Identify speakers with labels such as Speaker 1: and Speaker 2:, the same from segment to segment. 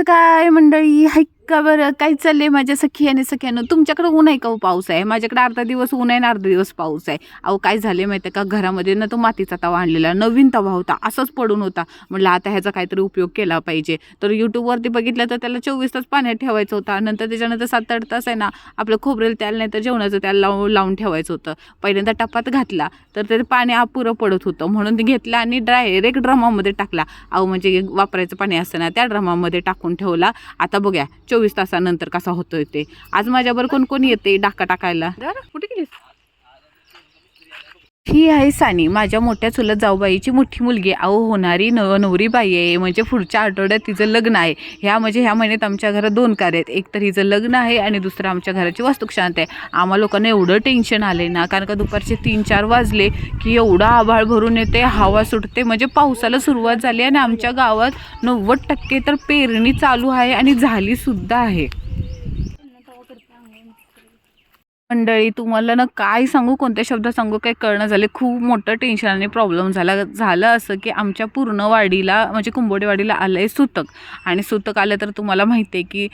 Speaker 1: कसं काय मंडळी हाय का बरं काय चाललंय माझ्या सखी आणि सख्यानं? तुमच्याकडे ऊन आहे का हो पाऊस आहे? माझ्याकडे अर्धा दिवस ऊन आहे ना अर्धा दिवस पाऊस आहे. अहो काय झाले माहिती आहे का? घरामध्ये ना तो मातीचा तवा आणलेला नवीन तवा होता. असंच पडून होता. म्हटलं आता ह्याचा काहीतरी उपयोग केला पाहिजे. तर यूट्यूबवरती बघितलं तर त्याला चोवीस तास पाण्यात ठेवायचं होता नंतर त्याच्यानंतर सात आठ तास आहे ना आपलं खोबरेल त्याला नाही तर जेवणाचं त्याला लावून लावून ठेवायचं होतं. पहिल्यांदा टपात घातला तर ते पाणी अपुरं पडत होतं. म्हणून ते घेतलं आणि डायरेक्ट ड्रमामध्ये टाकला. अहो म्हणजे वापरायचं पाणी असतं ना त्या ड्रमामध्ये टाकून ठेवला. आता बघूया चोवीस चोवीस तासानंतर कसा होतोय ते? आज माझ्यावर कोण कोण येते? डाका टाकायला. कुठे गेलीस? ही आहे सानी माझ्या मोठ्या चुलत जाऊबाईची मोठी मुलगी. अहो होणारी नव नवरी बाई आहे म्हणजे पुढच्या आठवड्यात तिचं लग्न आहे. ह्या म्हणजे ह्या महिन्यात आमच्या घरात दोन कार्य आहेत. एक तर हिचं लग्न आहे आणि दुसरं आमच्या घराची वास्तूक शांत आहे. आम्हा लोकांना एवढं टेन्शन आले ना कारण का दुपारचे तीन चार वाजले की एवढा आभाळ भरून येते हवा सुटते म्हणजे पावसाला सुरुवात झाली आणि आमच्या गावात नव्वद टक्के तर पेरणी चालू आहे आणि झाली सुद्धा आहे. मंडळी तुम्हाला ना काय सांगू कोणत्या शब्द सांगू काय कळणं झाले खूप मोठं टेन्शन आणि प्रॉब्लेम झाला झालं असं की आमच्या पूर्ण वाडीला म्हणजे कुंभोडीवाडीला आलं आहे सुतक. आणि सुतक आलं तर तुम्हाला माहिती आहे की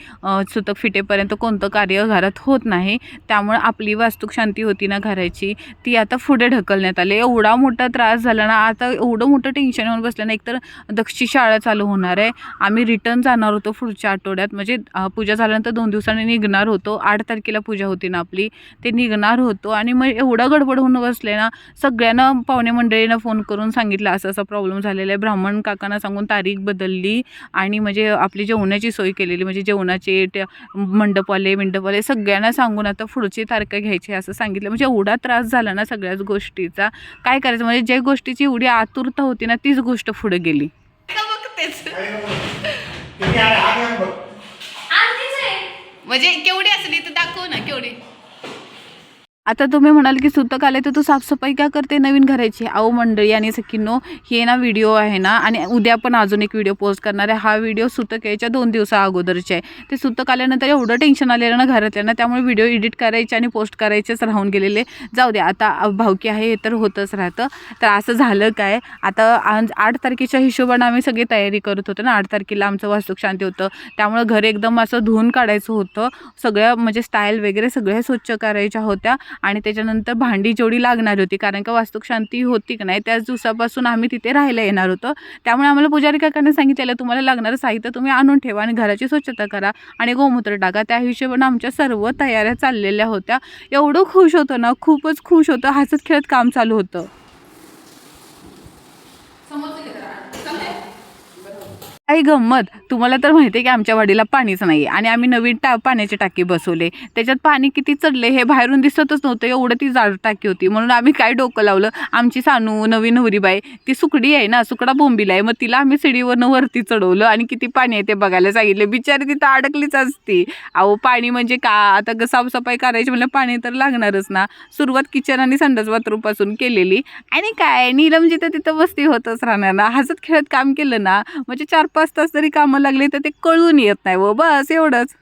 Speaker 1: सुतक फिटेपर्यंत कोणतं कार्य घरात होत नाही. त्यामुळे आपली वास्तुक शांती होती ना घराची. ती आता पुढे ढकलण्यात आली. एवढा मोठा त्रास झाला ना आता एवढं मोठं टेन्शन होऊन बसलं ना एकतर दक्षी शाळा चालू होणार आहे. आम्ही रिटर्न जाणार होतो पुढच्या आठवड्यात. म्हणजे पूजा झाल्यानंतर दोन दिवसांनी निघणार होतो. आठ तारखेला पूजा होती ना आपली. ते निघणार होतो. आणि मग एवढा गडबड होऊन बसले ना सगळ्यांना पाहुणे मंडळीनं फोन करून सांगितलं असं असा प्रॉब्लेम झालेला आहे. ब्राह्मण काकांना सांगून तारीख बदलली आणि म्हणजे आपली जेवणाची सोय केलेली. म्हणजे जेवणाचे मंडपवाले मंडपवाले सगळ्यांना सांगून आता पुढची तारखा घ्यायची असं सांगितलं. म्हणजे एवढा त्रास झाला ना सगळ्याच गोष्टीचा. काय करायचं? म्हणजे ज्या गोष्टीची एवढी आतुरता होती ना तीच गोष्ट पुढे गेली. म्हणजे केवढी असली तर दाखव ना केवढी. आता तुम्ही म्हणाल की सुतक आले तर तू साफसफाई का करते नवीन घराची? अहो मंडळी आणि सखींनो हे ना व्हिडिओ आहे ना आणि उद्या पण अजून एक व्हिडिओ पोस्ट करणार आहे. हा व्हिडिओ सुतक यायच्या दोन दिवसा अगोदरचे आहे. ते सुतक आल्यानंतर एवढं टेन्शन आलेलं ना घरातल्या त्यामुळे व्हिडिओ एडिट करायचे आणि पोस्ट करायचेच राहून गेलेले. जाऊ दे आता भावकी आहे हे तर होतंच राहतं. तर असं झालं काय? आता आठ तारखेच्या हिशोबानं आम्ही सगळी तयारी करत होतो ना. आठ तारखेला आमचं वास्तुक शांती होतं. त्यामुळं घर एकदम असं धुवून काढायचं होतं. सगळ्या म्हणजे स्टाईल वगैरे सगळ्या स्वच्छ करायच्या होत्या. आणि त्याच्यानंतर भांडी जेवढी लागणार होती कारण का वास्तुकशांती होती की नाही त्याच दिवसापासून आम्ही तिथे राहायला येणार होतो. त्यामुळे आम्हाला पुजारी काकाने सांगितलेलं तुम्हाला लागणारं साहित्य तुम्ही आणून ठेवा आणि घराची स्वच्छता करा आणि गोमूत्र टाका. त्या हिशोबाने आमच्या सर्व तयाऱ्या चाललेल्या होत्या. एवढं खुश होतं ना खूपच खुश होतं. हसत खेळत काम चालू होतं. काही गंमत. तुम्हाला तर माहिती आहे की आमच्या वाडीला पाणीच नाही आणि आम्ही नवीन टा पाण्याची टाकी बसवले. त्याच्यात पाणी किती चढले हे बाहेरून दिसतच नव्हतं. एवढं ती जाड टाकी होती. म्हणून आम्ही काय डोकं लावलं? आमची सानू नवीन नवरीबाई ती सुकडी आहे ना सुकडा बोंबीला आहे. मग तिला आम्ही सिडीवरनं वरती चढवलं आणि किती पाणी आहे ते बघायला सांगितले. बिचारी तिथं अडकलीच असती. अहो पाणी म्हणजे का? आता ग- साफसफाई करायची म्हणलं पाणी तर लागणारच ना. सुरुवात किचन आणि संडास बाथरूमपासून केलेली. आणि काय? नीलम जिथं तिथं बसती होतच राहणार ना. हसत खेळत काम केलं ना. म्हणजे चार पाच तास जरी कामं लागली तर ते कळून येत नाही व बस एवढंच.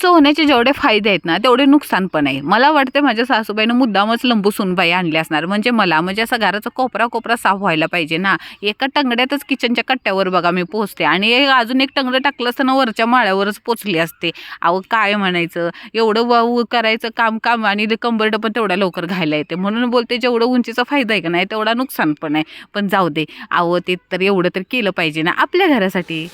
Speaker 1: उंच होण्याचे जेवढे फायदे आहेत ना तेवढे नुकसान पण आहे. मला वाटते माझ्या सासूबाईनं मुद्दामच लंबू सुनबाई आणली असणार. म्हणजे मला म्हणजे असं घराचा कोपरा कोपरा साफ व्हायला पाहिजे ना. एका टंगड्यातच किचनच्या कट्ट्यावर बघा मी पोचते आणि अजून एक टंगडं टाकलं असताना वरच्या माळ्यावरच पोचली असते. अहो काय म्हणायचं? एवढं वाऊ करायचं काम काम आणि कंबरडं पण तेवढ्या लवकर घायला येते. म्हणून बोलते जेवढं उंचीचा फायदा आहे का नाही तेवढा नुकसान पण आहे. पण जाऊ दे. अहो ते तर एवढं तर केलं पाहिजे ना आपल्या घरासाठी.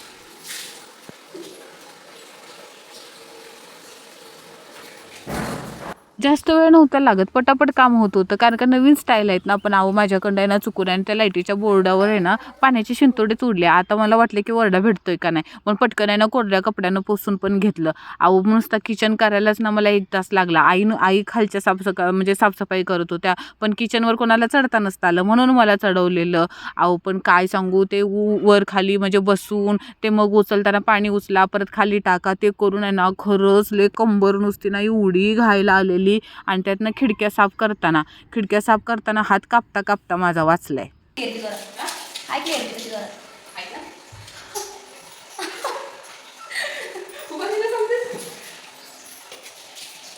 Speaker 1: जास्त वेळ नव्हता लागत. पटापट काम होत होतं. कारण का नवीन स्टाईल आहेत ना पण अहो माझ्याकडं आहे ना चुकून आणि त्या लाईटीच्या बोर्डावर आहे ना पाण्याची शिंतोडे चुडले. आता मला वाटलं की वरडा भेटतोय का नाही? पण पटकन आहे ना कोरड्या कपड्यानं पोसून पण घेतलं. अहो नुसतं किचन करायलाच ना मला एक तास लागला. आईनं आई खालच्या साफसफाई म्हणजे साफसफाई करत होत्या. पण किचनवर कोणाला चढता नसतं आलं म्हणून मला चढवलेलं. अहो पण काय सांगू ते उ- वर खाली म्हणजे बसून ते मग उचलताना पाणी उचला परत खाली टाका ते करून आहे ना खरंच लय कंबर नुसती ना एवढी घायला आलेली. आणि त्यातनं खिडक्या साफ करताना खिडक्या साफ करताना हात कापता कापता माझा वाचलाय.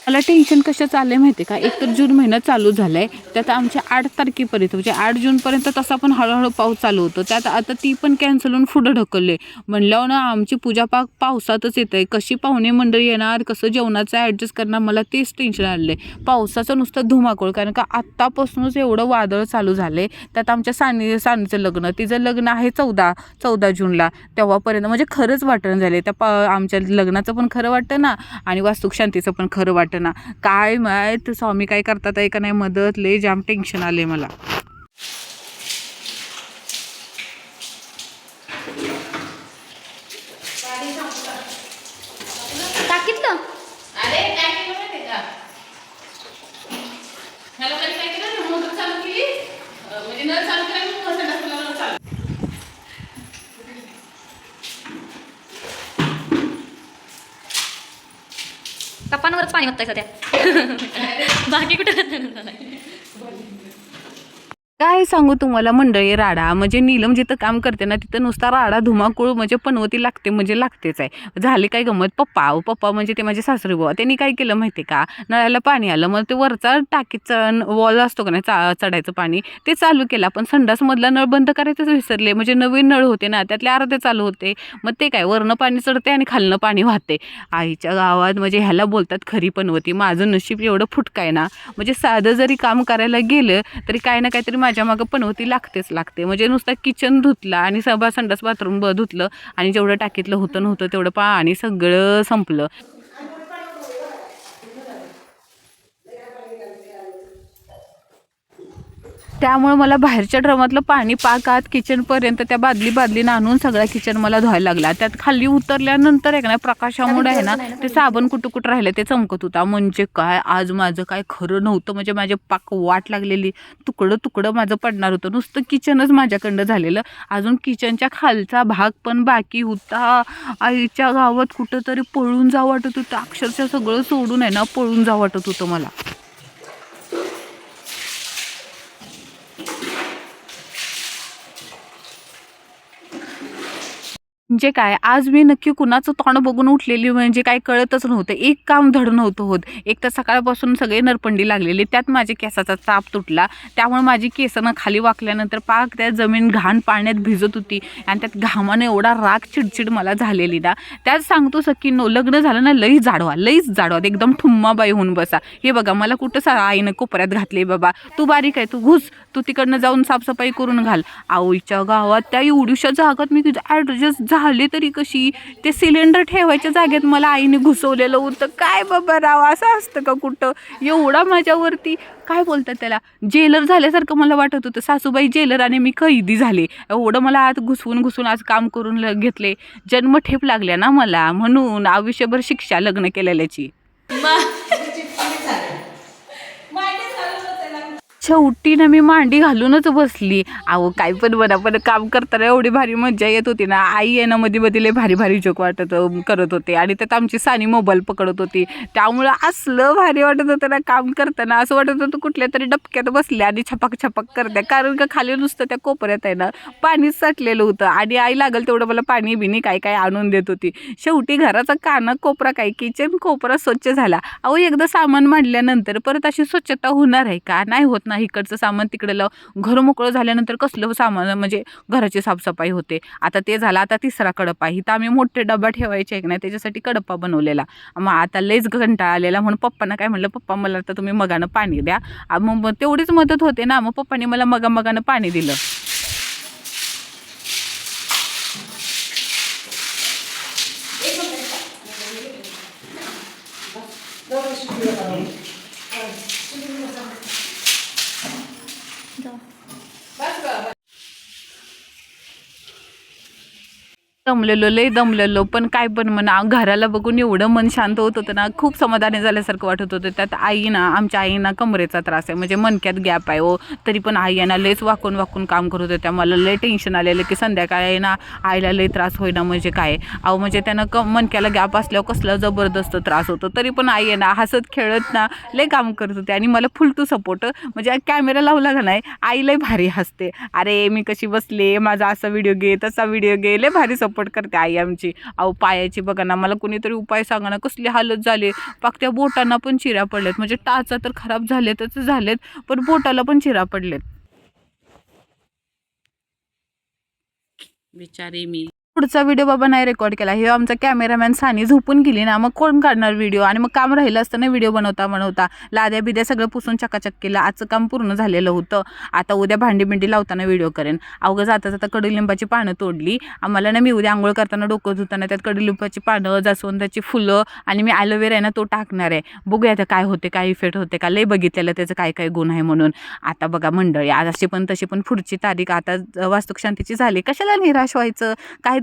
Speaker 1: मला टेन्शन कशाचं आलं आहे माहिती आहे का? एक तर जून महिना चालू झाला आहे त्यात आमच्या आठ तारखेपर्यंत म्हणजे आठ जूनपर्यंत तसा पण हळूहळू पाऊस चालू होतो. त्यात आता ती पण कॅन्सल होऊन पुढं ढकलले. म्हणल्यावर ना आमची पूजापाक पावसातच येत आहे कशी पाहुणे मंडळी येणार? कसं जेवणाचं ॲडजस्ट करणार? मला तेच टेन्शन आलेलं आहे पावसाचं नुसतं धुमाकूळ. कारण का आत्तापासूनच एवढं वादळ चालू झालं आहे त्यात आमच्या सानी सानीचं लग्न. तिचं लग्न आहे चौदा चौदा जूनला. तेव्हापर्यंत म्हणजे खरंच वाटण झाले त्या पा आमच्या लग्नाचं पण खरं वाटतं ना? आणि वास्तुक शांतीचं पण खरं वाटतं ना. काय माहीत स्वामी काय करतात आहे का नाही मदत लय जाम टेन्शन आले मला
Speaker 2: टाकीत का
Speaker 1: अरे काय केलं माहिती का ह्याला तरी काय केलं मोटर चालू केली अं, म्हणजे नळ चालू केला की मोटर टाकला नळ चालू
Speaker 2: कपांवरच पाणी बघताय सध्या बाकी कुठं
Speaker 1: काय सांगू तुम्हाला मंडळी राडा? म्हणजे नीलम जिथं काम करते ना तिथं नुसता राडा धुमाकूळ म्हणजे पनवती लागते म्हणजे लागतेच आहे. झाले काय गमत? पप्पा ओ पप्पा म्हणजे ते माझे सासरी बुवा. त्यांनी काय केलं माहिती का? नळाला पाणी आलं. मग ते वरचा टाकीचा वॉल असतो का नाही चा चढायचं पाणी ते चालू केलं. पण संडासमधला नळ बंद करायचंच विसरले. म्हणजे नवीन नळ होते ना त्यातले अर्धे चालू होते. मग ते काय वरनं पाणी चढते आणि खालनं पाणी वाहते आईच्या गावात म्हणजे ह्याला बोलतात खरी पनवती. माझं नशीब एवढं फुटकाय ना. म्हणजे साधं जरी काम करायला गेलं तरी काय ना काहीतरी माझ्या मागं पनवती लागतेच लागते. म्हणजे नुसता किचन धुतला आणि सभा संडास बाथरूम ब धुतलं आणि जेवढं टाकीतलं होतं नव्हतं तेवढं पाणी सगळं संपलं. त्यामुळे मला बाहेरच्या ड्रमातलं पाणी पाकात किचनपर्यंत त्या बादली बादलीनं आणून सगळा किचन मला धुवायला लागला. त्यात खाली उतरल्यानंतर आहे नाही प्रकाशामुळे आहे ना ते साबण कुठं कुठं राहिलं ते चमकत होता. म्हणजे काय? आज माझं काय खरं नव्हतं. म्हणजे माझे पाक वाट लागलेली. तुकडं तुकडं माझं पडणार होतं. नुसतं किचनच माझ्याकडं झालेलं. अजून किचनच्या खालचा भाग पण बाकी होता. आईच्या गावात कुठं तरी पळून जा वाटत होतं. अक्षरशः सगळं सोडून आहे ना पळून जा वाटत होतं मला. म्हणजे काय? आज मी नक्की कुणाचं तोंड बघून उठलेली म्हणजे काय कळतच नव्हतं. एक काम धड नव्हतं होत. एक तर सकाळपासून सगळे नरपंडी लागलेली. त्यात माझ्या केसाचा ताप तुटला. त्यामुळे माझी केसानं खाली वाकल्यानंतर पाक त्या जमीन घाण पाण्यात भिजत होती. आणि त्यात घामाने एवढा राग चिडचिड मला झालेली ना. त्यात सांगतो सकी नो लग्न झालं ना लई जाडवा लईच जाडवा. एकदम ठुम्माबाई होऊन बसा. हे बघा मला कुठं सा आईनं कोपऱ्यात घातले बाबा. तू बारीक आहे तू घुस. तू तिकडनं जाऊन साफसफाई करून घाल. आवईच्या गावात त्या एवढीशा जागात मी ॲडजस्ट झाले तरी कशी? ते सिलेंडर ठेवायच्या जागेत मला आईने घुसवलेलं होतं. काय बाबा राव असं असतं का कुठं? एवढा माझ्यावरती काय बोलतात त्याला? जेलर झाल्यासारखं मला वाटत होतं. सासूबाई जेलर आणि मी कैदी झाले. एवढं मला आज घुसवून घुसवून आज काम करून ल- घेतले. जन्मठेप लागल्या ना मला. म्हणून आयुष्यभर शिक्षा लग्न केलेल्याची. शेवटी ना मी मांडी घालूनच बसली. अहो काय पण बना पण काम करताना एवढी भारी मज्जा येत होती ना. आई आहे ना मध्ये मध्ये भारी भारी जोक वाटत करत होते. आणि त्यात आमची सानी मोबाईल पकडत होती. त्यामुळं असलं भारी वाटत होतं ना काम करताना. असं वाटत होतं कुठल्या तरी डबक्यात बसल्या आणि छपाक छपाक करत्या. कारण का खाली नुसतं त्या कोपऱ्यात आहे ना पाणीच साठलेलं होतं. आणि आई लागल तेवढं मला पाणी बिनी काय काय आणून देत होती. शेवटी घराचा काना कोपरा काय किचन कोपरा स्वच्छ झाला. अहो एकदा सामान मांडल्यानंतर परत अशी स्वच्छता होणार आहे का? नाही होत नाही इकडचं सामान तिकडे लाव घर मोकळं झाल्यानंतर कसलं सामान म्हणजे घराची साफसफाई होते. आता ते झालं आता तिसरा कडपा तर आम्ही मोठे डबा ठेवायचे आहे नाही त्याच्यासाठी कडपा बनवलेला. मग आता लयच घंटा आलेला म्हणून पप्पांना काय म्हणलं पप्पा मला आता तुम्ही मगानं पाणी द्या. मग मग तेवढीच मदत होते ना मग पप्पाने मला मगा मगानं पाणी दिलं. दमलेलो लय दमलेलो. पण काय पण म्हणा घराला बघून एवढं मन शांत होत होतं ना खूप समाधानी झाल्यासारखं वाटत होतं. त्यात आई ना आमच्या आईना कमरेचा त्रास आहे. म्हणजे मनक्यात गॅप आहे हो. तरी पण आई आहे ना लयच वाकून वाकून काम करत होत्या मला लय टेन्शन आलेलं की संध्याकाळी आहे ना आईला लय त्रास होईना म्हणजे काय? अहो म्हणजे त्यानं क मनक्याला गॅप असल्यावर कसला जबरदस्त त्रास होतो. तरी पण आई आहे ना हसत खेळत ना लय काम करत होते. आणि मला फुल टू सपोर्ट म्हणजे कॅमेरा लावला का नाही आई लय भारी हसते. अरे मी कशी बसले? माझा असा व्हिडिओ घे तसा व्हिडिओ घे. लय भारी सपोर्ट धडपड करते आई आमची. अहो पायाची बघा ना मला कोणीतरी उपाय सांगा ना कसली हालत झाली. पाक त्या बोटांना पण चिऱ्या पडल्यात. म्हणजे टाचा तर खराब झालेतच झालेत पण बोटाला पण चिरा पडलेत
Speaker 3: बिचारी मी.
Speaker 1: पुढचा व्हिडिओ बाबा नाही रेकॉर्ड केला. हे आमचा कॅमेरामॅन सानी झोपून गेली ना मग कोण काढणार व्हिडिओ आणि मग काम राहिलं असतं ना व्हिडिओ बनवता बनवता. लाद्या बिद्या सगळं पुसून चकाचक केलं. आजचं काम पूर्ण झालेलं होतं. आता उद्या भांडी बिंडी लावताना व्हिडिओ करेन. अवघं जाता जाता कडुलिंबाची पानं तोडली. आम्हाला ना मी उद्या आंघोळ करताना डोकं धुताना त्यात कडुलिंबाची पानं जास्वंदाची फुलं आणि मी ॲलोवेरा आहे ना तो टाकणार आहे. बघूया आता काय होते काय इफेक्ट होते का लय बघितलेलं त्याचं काय काय गुण आहे म्हणून. आता बघा मंडळी आज अशी पण तशी पण पुढची तारीख. आता वास्तुक शांतीची झाली. कशाला निराश व्हायचं?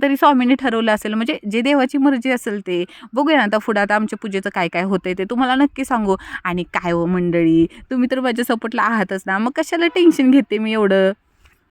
Speaker 1: तरी स्वामींनी ठरवलं असेल. म्हणजे जे देवाची मर्जी असेल ते. बघूया ना आता पुढं आता आमच्या पूजेचं काय काय होतंय ते. तुम्हाला नक्की सांगू. आणि काय हो मंडळी तुम्ही तर माझ्या सपोर्टला आहातच ना. मग कशाला टेन्शन घेते मी एवढं?